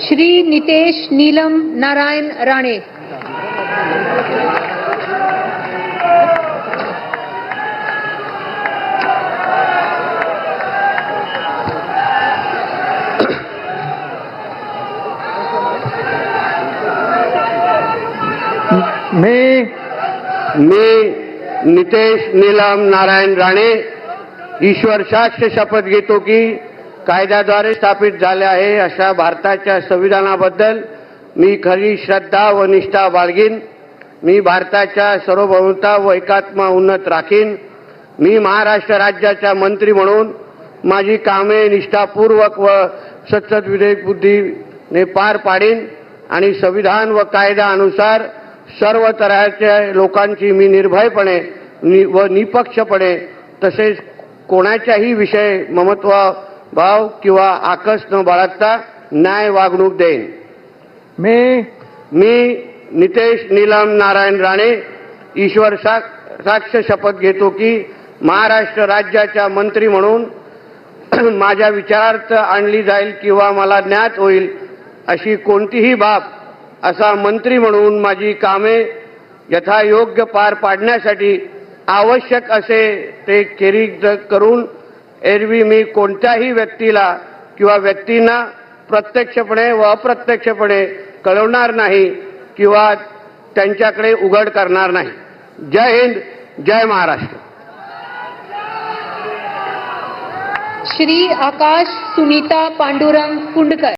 श्री नितेश नीलम नारायण राणे। मी मी नितेश नीलम नारायण राणे, ईश्वर साक्ष शपथ घेतो की कायद्याद्वारे स्थापित झाले आहे अशा भारताच्या संविधानाबद्दल मी खरी श्रद्धा व निष्ठा बाळगीन. मी भारताच्या सार्वभौमता व एकात्मा उन्नत राखीन. मी महाराष्ट्र राज्याचा मंत्री म्हणून माझी कामे निष्ठापूर्वक व सतत विवेक बुद्धीने पार पाडीन आणि संविधान व कायद्यानुसार सर्व तऱ्हेच्या लोकांची मी निर्भयपणे नि व निपक्षपणे तसेच कोणाच्याही विषय ममत्व भाव किंवा आकस न बाळगता न्याय वागणूक देईन. मी मी नितेश नीलम नारायण राणे ईश्वर साक साक्ष शपथ घेतो की महाराष्ट्र राज्याच्या मंत्री म्हणून माझ्या विचारार्थ आणली जाईल किंवा मला ज्ञात होईल अशी कोणतीही बाब असा मंत्री म्हणून माझी कामे यथायोग्य पार पाडण्यासाठी आवश्यक असे ते खेरीज करून एरवी मी कोणत्याही व्यक्तीला किंवा व्यक्तींना प्रत्यक्षपणे व अप्रत्यक्षपणे कळवणार नाही किंवा त्यांच्याकडे उघड करणार नाही. जय हिंद जय महाराष्ट्र. श्री आकाश सुनीता पांडुरंग कुंडकर.